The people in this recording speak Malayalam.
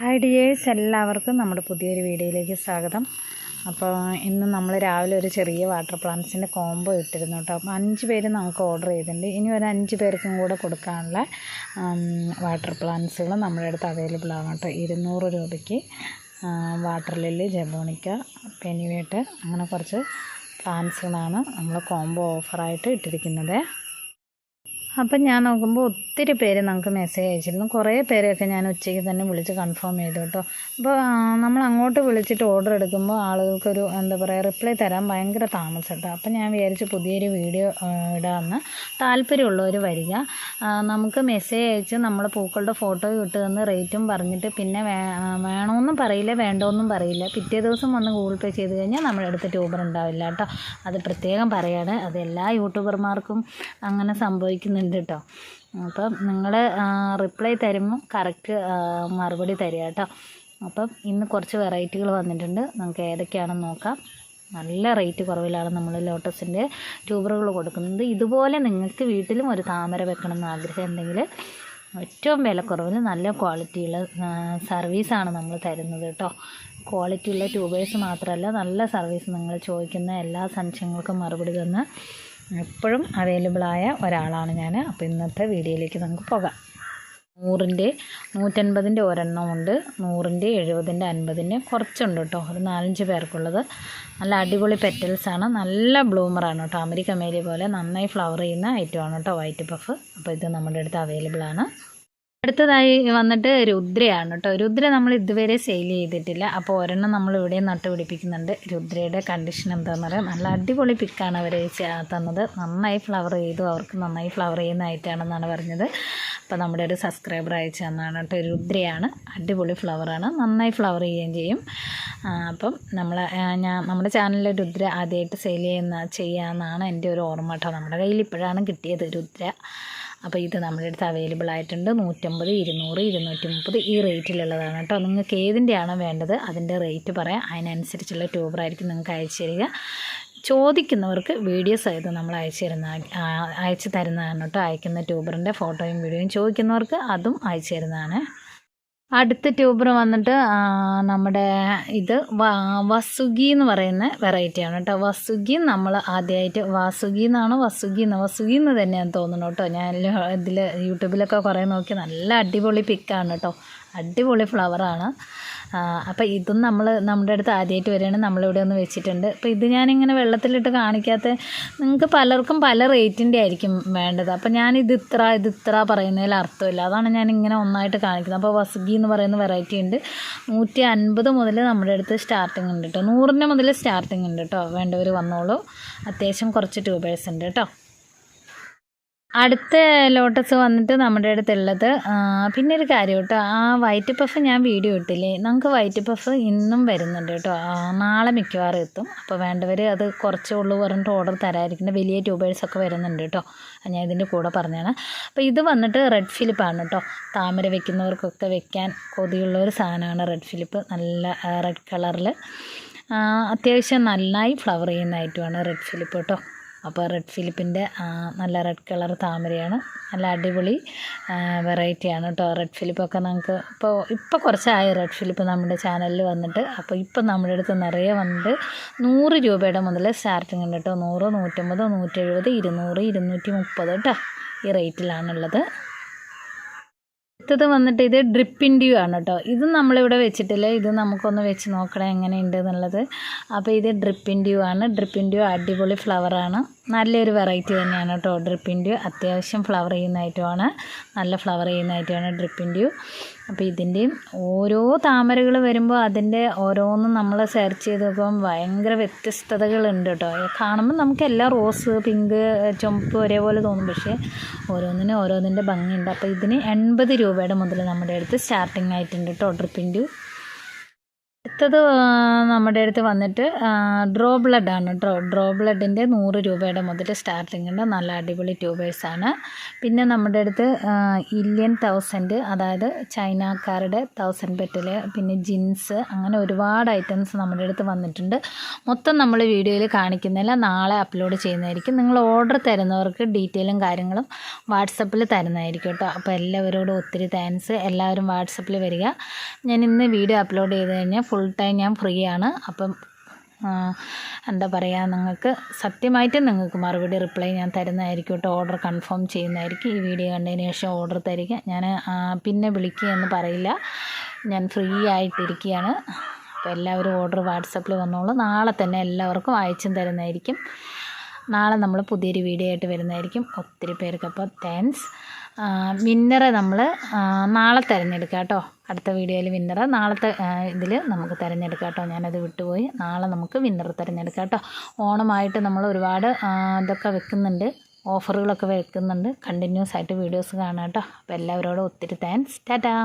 ഹായ് ഡിയേഴ്സ് എല്ലാവർക്കും നമ്മുടെ പുതിയൊരു വീഡിയോയിലേക്ക് സ്വാഗതം. അപ്പോൾ ഇന്ന് നമ്മൾ രാവിലെ ഒരു ചെറിയ വാട്ടർ പ്ലാന്റ്സിന്റെ കോംബോ ഇട്ടിരുന്നു കേട്ടോ. അപ്പോൾ അഞ്ച് പേര് നമുക്ക് ഓർഡർ ചെയ്തിട്ടുണ്ട്. ഇനി ഒരു അഞ്ച് പേർക്കും കൂടെ കൊടുക്കാനുള്ള വാട്ടർ പ്ലാന്റ്സുകൾ നമ്മുടെ അടുത്ത് അവൈലബിൾ ആണ് കേട്ടോ. ഇരുന്നൂറ് രൂപയ്ക്ക് വാട്ടർ ലില്ലി ജബോണിക്ക പെനിവേട്ട് അങ്ങനെ കുറച്ച് പ്ലാന്റ്സുകളാണ് നമ്മൾ കോംബോ ഓഫറായിട്ട് ഇട്ടിരിക്കുന്നത്. അപ്പം ഞാൻ നോക്കുമ്പോൾ ഒത്തിരി പേര് നമുക്ക് മെസ്സേജ് അയച്ചിരുന്നു. കുറേ പേരെയൊക്കെ ഞാൻ ഉച്ചയ്ക്ക് തന്നെ വിളിച്ച് കൺഫേം ചെയ്തു കേട്ടോ. അപ്പോൾ നമ്മൾ അങ്ങോട്ട് വിളിച്ചിട്ട് ഓർഡർ എടുക്കുമ്പോൾ ആളുകൾക്കൊരു എന്താ പറയുക റിപ്ലൈ തരാൻ ഭയങ്കര താമസം കേട്ടോ അപ്പം ഞാൻ വിചാരിച്ച് പുതിയൊരു വീഡിയോ ഇടാമെന്ന് താല്പര്യമുള്ളവർ വരിക. നമുക്ക് മെസ്സേജ് അയച്ച് നമ്മൾ പൂക്കളുടെ ഫോട്ടോ തന്ന് റേറ്റും പറഞ്ഞിട്ട് പിന്നെ വേണമെന്നും പറയില്ല വേണ്ടോന്നും പറയില്ല. പിറ്റേ ദിവസം വന്ന് ഗൂഗിൾ പേ ചെയ്ത് കഴിഞ്ഞാൽ നമ്മുടെ അടുത്ത് ട്യൂബർ ഉണ്ടാവില്ല കേട്ടോ. അത് പ്രത്യേകം പറയാണ്. അത് എല്ലാ യൂട്യൂബർമാർക്കും അങ്ങനെ സംഭവിക്കുന്നുണ്ട്. ഉണ്ട് കേട്ടോ അപ്പം നിങ്ങൾ റിപ്ലൈ തരുമ്പോൾ കറക്റ്റ് മറുപടി തരിക കേട്ടോ അപ്പം ഇന്ന് കുറച്ച് വെറൈറ്റികൾ വന്നിട്ടുണ്ട്. നമുക്ക് ഏതൊക്കെയാണെന്ന് നോക്കാം. നല്ല റേറ്റ് കുറവിലാണ് നമ്മൾ ലോട്ടസിന്റെ ട്യൂബറുകൾ കൊടുക്കുന്നത്. ഇതുപോലെ നിങ്ങൾക്ക് വീട്ടിലും ഒരു താമര വെക്കണം എന്ന് ആഗ്രഹം ഉണ്ടെങ്കിൽ ഏറ്റവും വിലക്കുറവിൽ നല്ല ക്വാളിറ്റിയുള്ള സർവീസാണ് നമ്മൾ തരുന്നത് കേട്ടോ ക്വാളിറ്റിയുള്ള ട്യൂബേഴ്സ് മാത്രമല്ല നല്ല സർവീസ് നിങ്ങൾ ചോദിക്കുന്ന എല്ലാ സംശയങ്ങൾക്കും മറുപടി തന്ന് എപ്പോഴും അവൈലബിളായ ഒരാളാണ് ഞാൻ അപ്പോൾ ഇന്നത്തെ വീഡിയോയിലേക്ക് നമുക്ക് പോകാം. നൂറിന്റെ നൂറ്റൻപതിന്റെ ഒരെണ്ണമുണ്ട്. നൂറിന്റെ എഴുപതിന്റെ അൻപതിന്റെ കുറച്ചുണ്ട് കേട്ടോ. ഒരു നാലഞ്ച് പേർക്കുള്ളത്. നല്ല അടിപൊളി പെറ്റൽസാണ് നല്ല ബ്ലൂമറാണ് കേട്ടോ. അമേരിക്ക മേലെ പോലെ നന്നായി ഫ്ലവർ ചെയ്യുന്ന ഐറ്റമാണ് കേട്ടോ വൈറ്റ് പഫ് അപ്പോൾ ഇത് നമ്മുടെ അടുത്ത് അവൈലബിൾ ആണ്. അടുത്തതായി വന്നിട്ട് രുദ്രയാണ് കേട്ടോ. രുദ്ര നമ്മൾ ഇതുവരെ സെയിൽ ചെയ്തിട്ടില്ല. അപ്പോൾ ഒരെണ്ണം നമ്മൾ ഇവിടെ നട്ടുപിടിപ്പിക്കുന്നുണ്ട്. രുദ്രയുടെ കണ്ടീഷൻ എന്താണെന്ന് പറയാം നല്ല അടിപൊളി പിക്കാണ് അവർ തന്നത്. നന്നായി ഫ്ലവർ ചെയ്തു. അവർക്ക് നന്നായി ഫ്ലവർ ചെയ്യുന്നതായിട്ടാണെന്നാണ് പറഞ്ഞത്. അപ്പോൾ നമ്മുടെ ഒരു സബ്സ്ക്രൈബർ അയച്ചു തന്നാണ് കേട്ടോ. രുദ്രയാണ്. അടിപൊളി ഫ്ലവറാണ് നന്നായി ഫ്ലവർ ചെയ്യുകയും ചെയ്യും. അപ്പം നമ്മൾ ഞാൻ നമ്മുടെ ചാനലിൽ രുദ്ര ആദ്യമായിട്ട് സെയിൽ ചെയ്യുന്ന ചെയ്യാമെന്നാണ് എന്റെ ഒരു ഓർമ്മ കേട്ടോ. നമ്മുടെ കയ്യിൽ ഇപ്പോഴാണ് കിട്ടിയത് രുദ്ര. അപ്പോൾ ഇത് നമ്മുടെ അടുത്ത് അവൈലബിൾ ആയിട്ടുണ്ട്. നൂറ്റമ്പത് ഇരുന്നൂറ് ഇരുന്നൂറ്റി മുപ്പത് ഈ റേറ്റിലുള്ളതാണ് കേട്ടോ. നിങ്ങൾക്ക് ഏതിന്റെയാണോ വേണ്ടത് അതിന്റെ റേറ്റ് പറയാം. അതിനനുസരിച്ചുള്ള ട്യൂബറായിരിക്കും നിങ്ങൾക്ക് അയച്ചു തരിക. ചോദിക്കുന്നവർക്ക് വീഡിയോ സഹിതം നമ്മൾ അയച്ചു തരുന്ന അയച്ചു തരുന്നതാണ് കേട്ടോ. അയക്കുന്ന ട്യൂബറിന്റെ ഫോട്ടോയും വീഡിയോയും ചോദിക്കുന്നവർക്ക് അതും അയച്ചു തരുന്നതാണ്. അടുത്ത ട്യൂബർ വന്നിട്ട് നമ്മുടെ ഇത് വസുഗി എന്ന് പറയുന്ന വെറൈറ്റിയാണ് കേട്ടോ. വസുഗി നമ്മൾ ആദ്യമായിട്ട് വാസുഗി എന്നാണ് വസുഗി എന്ന്. വസുഗി എന്ന് തന്നെയാണ് തോന്നുന്നു കേട്ടോ. ഞാൻ ഇതിൽ യൂട്യൂബിലൊക്കെ കുറേ നോക്കി നല്ല അടിപൊളി പിക്കാണ് കേട്ടോ. അടിപൊളി ഫ്ലവറാണ് അപ്പോൾ ഇതും നമ്മൾ നമ്മുടെ അടുത്ത് ആദ്യമായിട്ട് വരികയാണ്. നമ്മളിവിടെ ഒന്ന് വെച്ചിട്ടുണ്ട്. അപ്പോൾ ഇത് ഞാനിങ്ങനെ വെള്ളത്തിലിട്ട് കാണിക്കാത്ത നിങ്ങൾക്ക് പലർക്കും പല റേറ്റിന്റെ ആയിരിക്കും വേണ്ടത്. അപ്പോൾ ഞാൻ ഇത് ഇത്ര ഇത് ഇത്ര പറയുന്നതിൽ അർത്ഥമില്ല. അതാണ് ഞാൻ ഇങ്ങനെ ഒന്നായിട്ട് കാണിക്കുന്നത്. അപ്പോൾ വസുഗി എന്ന് പറയുന്ന വെറൈറ്റി ഉണ്ട്. നൂറ്റി അൻപത് മുതൽ നമ്മുടെ അടുത്ത് സ്റ്റാർട്ടിംഗ് ഉണ്ട് കേട്ടോ നൂറിന്റെ മുതൽ സ്റ്റാർട്ടിംഗ് ഉണ്ട് കേട്ടോ വേണ്ടവർ വന്നോളൂ. അത്യാവശ്യം കുറച്ച് ട്യൂബേഴ്സ് ഉണ്ട് കേട്ടോ അടുത്ത ലോട്ടസ് വന്നിട്ട് നമ്മുടെ അടുത്തുള്ളത്. പിന്നെ ഒരു കാര്യം കേട്ടോ. ആ വൈറ്റ് പഫ് ഞാൻ വീഡിയോ ഇട്ടില്ലേ? നമുക്ക് വൈറ്റ് പഫ് ഇന്നും വരുന്നുണ്ട് കേട്ടോ. നാളെ മിക്കവാറും എത്തും. അപ്പോൾ വേണ്ടവർ അത് കുറച്ചേ ഉള്ളൂ പറഞ്ഞിട്ട് ഓർഡർ തരാതിരിക്കുന്ന വലിയ ട്യൂബേഴ്സൊക്കെ വരുന്നുണ്ട് കേട്ടോ. ഞാൻ ഇതിന്റെ കൂടെ പറഞ്ഞാണ് അപ്പോൾ ഇത് വന്നിട്ട് റെഡ് ഫിലിപ്പാണ് കേട്ടോ. താമര വെക്കുന്നവർക്കൊക്കെ വെക്കാൻ കൊതിയുള്ള ഒരു സാധനമാണ് റെഡ് ഫിലിപ്പ് നല്ല റെഡ് കളറിൽ അത്യാവശ്യം നന്നായി ഫ്ലവർ ചെയ്യുന്ന ഐറ്റമാണ് റെഡ് ഫിലിപ്പ് കേട്ടോ. അപ്പോൾ റെഡ് ഫിലിപ്പിന്റെ നല്ല റെഡ് കളർ താമരയാണ്. നല്ല അടിപൊളി വെറൈറ്റിയാണ് കേട്ടോ റെഡ് ഫിലിപ്പൊക്കെ നമുക്ക്. ഇപ്പോൾ ഇപ്പോൾ കുറച്ചായി റെഡ് ഫിലിപ്പ് നമ്മുടെ ചാനലിൽ വന്നിട്ട്. അപ്പോൾ ഇപ്പം നമ്മുടെ അടുത്ത് നിറയെ വന്നിട്ട് നൂറ് രൂപയുടെ മുതൽ സ്റ്റാർട്ടിങ് ഉണ്ട് കേട്ടോ. നൂറ് നൂറ്റമ്പത് നൂറ്റെഴുപത് ഇരുന്നൂറ് ഇരുന്നൂറ്റി മുപ്പത് കേട്ടോ ഈ റേറ്റിലാണുള്ളത് അടുത്തത് വന്നിട്ട് ഇത് ഡ്രിപ്പിന്റെ ആണ് കേട്ടോ ഇത് നമ്മളിവിടെ വെച്ചിട്ടില്ല? ഇത് നമുക്കൊന്ന് വെച്ച് നോക്കണം എങ്ങനെയുണ്ട് എന്നുള്ളത്. അപ്പോൾ ഇത് ഡ്രിപ്പിന്റെ ആണ്. ഡ്രിപ്പിന്റെ അടിപൊളി ഫ്ലവറാണ് നല്ലൊരു വെറൈറ്റി തന്നെയാണ് കേട്ടോ ഡ്രിപ്പിന്റെ അത്യാവശ്യം ഫ്ലവർ ചെയ്യുന്ന ഐറ്റമാണ് നല്ല ഫ്ലവർ ചെയ്യുന്ന ഐറ്റമാണ് ഡ്രിപ്പിൻ അപ്പോൾ ഇതിന്റെയും ഓരോ താമരകൾ വരുമ്പോൾ അതിന്റെ ഓരോന്നും നമ്മൾ സെർച്ച് ചെയ്ത് നോക്കുമ്പോൾ ഭയങ്കര വ്യത്യസ്തതകളുണ്ട് കേട്ടോ കാണുമ്പോൾ നമുക്ക് എല്ലാ റോസ് പിങ്ക് ചുമപ്പ് ഒരേപോലെ തോന്നും. പക്ഷേ ഓരോന്നിനും ഓരോന്നിന്റെ ഭംഗിയുണ്ട്. അപ്പോൾ ഇതിന് എൺപത് രൂപയുടെ മുതൽ നമ്മുടെ അടുത്ത് സ്റ്റാർട്ടിംഗ് ആയിട്ടുണ്ട് കേട്ടോ ട്രിപ്പിന്റെ അടുത്തത് നമ്മുടെ അടുത്ത് വന്നിട്ട് ഡ്രോ ബ്ലഡ് ആണ് കേട്ടോ ഡ്രോ ബ്ലഡിന്റെ നൂറ് രൂപയുടെ മുതൽ സ്റ്റാർട്ടിംഗ് ഉണ്ട്. നല്ല അടിപൊളി ട്യൂബേഴ്സാണ് പിന്നെ നമ്മുടെ അടുത്ത് ഇല്യൻ തൗസൻഡ് അതായത് ചൈനക്കാരുടെ തൗസൻഡ് പെറ്റൽ പിന്നെ ജിൻസ് അങ്ങനെ ഒരുപാട് ഐറ്റംസ് നമ്മുടെ അടുത്ത് വന്നിട്ടുണ്ട്. മൊത്തം നമ്മൾ വീഡിയോയിൽ കാണിക്കുന്നില്ല. നാളെ അപ്ലോഡ് ചെയ്യുന്നതായിരിക്കും. നിങ്ങൾ ഓർഡർ തരുന്നവർക്ക് ഡീറ്റെയിലും കാര്യങ്ങളും വാട്സപ്പിൽ തരുന്നതായിരിക്കും കേട്ടോ അപ്പോൾ എല്ലാവരോടും ഒത്തിരി താങ്ക്സ് എല്ലാവരും വാട്സപ്പിൽ വരിക. ഞാൻ ഇന്ന് വീഡിയോ അപ്ലോഡ് ചെയ്ത് കഴിഞ്ഞാൽ ഫുൾ ടൈം ഞാൻ ഫ്രീ ആണ് അപ്പം എന്താ പറയുക നിങ്ങൾക്ക് സത്യമായിട്ട് നിങ്ങൾക്ക് മറുപടി റിപ്ലൈ ഞാൻ തരുന്നതായിരിക്കും കേട്ടോ ഓർഡർ കൺഫേം ചെയ്യുന്നതായിരിക്കും. ഈ വീഡിയോ കണ്ടതിന് ശേഷം ഓർഡർ തരിക. ഞാൻ പിന്നെ വിളിക്കുക എന്ന് പറയില്ല. ഞാൻ ഫ്രീ ആയിട്ടിരിക്കുകയാണ്. അപ്പോൾ എല്ലാവരും ഓർഡർ വാട്സപ്പിൽ വന്നോളൂ. നാളെ തന്നെ എല്ലാവർക്കും അയച്ചും തരുന്നതായിരിക്കും. നാളെ നമ്മൾ പുതിയൊരു വീഡിയോ ആയിട്ട് വരുന്നതായിരിക്കും. ഒത്തിരി പേർക്ക് അപ്പോൾ താങ്ക്സ് വിന്നറെ നമ്മൾ നാളെ തിരഞ്ഞെടുക്കാം കേട്ടോ. അടുത്ത വീഡിയോയിൽ വിന്നറെ നാളത്തെ ഇതിൽ നമുക്ക് തിരഞ്ഞെടുക്കാം കേട്ടോ. ഞാനത് വിട്ടുപോയി. നാളെ നമുക്ക് വിന്നർ തിരഞ്ഞെടുക്കാം കേട്ടോ. ഓണമായിട്ട് നമ്മൾ ഒരുപാട് ഇതൊക്കെ വെക്കുന്നുണ്ട്. ഓഫറുകളൊക്കെ വെക്കുന്നുണ്ട്. കണ്ടിന്യൂസ് ആയിട്ട് വീഡിയോസ് കാണാം കേട്ടോ. അപ്പോൾ എല്ലാവരോടും ഒത്തിരി താങ്ക്സ് ടാറ്റാ.